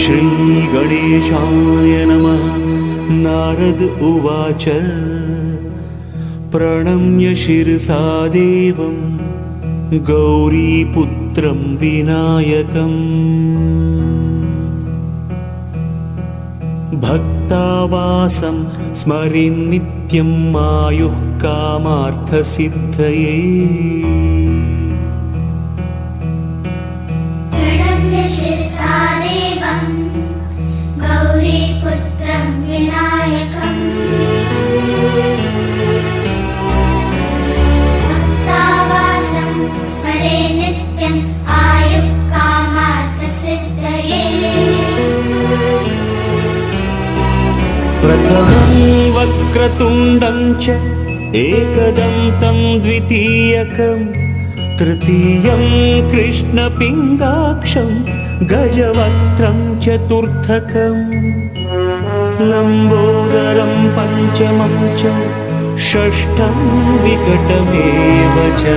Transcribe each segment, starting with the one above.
श्रीगणेशाय नमः नारद उवाच प्रणम्य शिरसा देवं गौरीपुत्रं विनायकम् भक्तावासं स्मरिन् नित्यं मायुः कामार्थसिद्धये प्रथमं वक्रतुण्डं च एकदन्तं द्वितीयकं तृतीयं कृष्णपिङ्गाक्षं गजवक्त्रं चतुर्थकम् लम्बोदरं पञ्चमं च षष्ठं विकटमेव च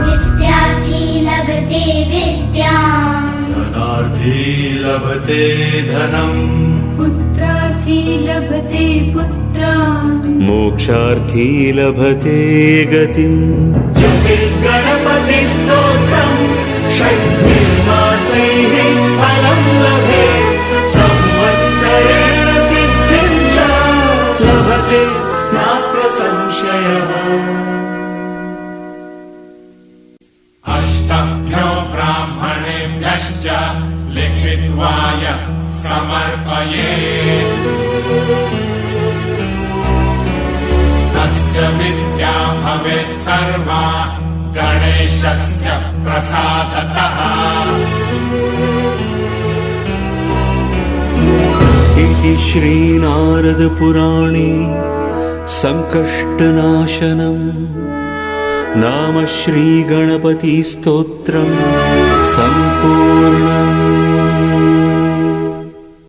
विद्या धनार्थी लभते धनम् पुत्रार्थी लभते पुत्रा मोक्षार्थी लभते गतिम् गणपतिस्तोत्रम् षड्निर्मासैः फलम् लभे संवत्सरेण सिद्धिम् च लभते नात्र संशयः समर्पये तस्य विद्या भवेत् सर्वा गणेशस्य प्रसादतः इति श्रीनारदपुराणे सङ्कष्टनाशनम् नाम श्रीगणपतिस्तोत्रम् सम्पूर्णम्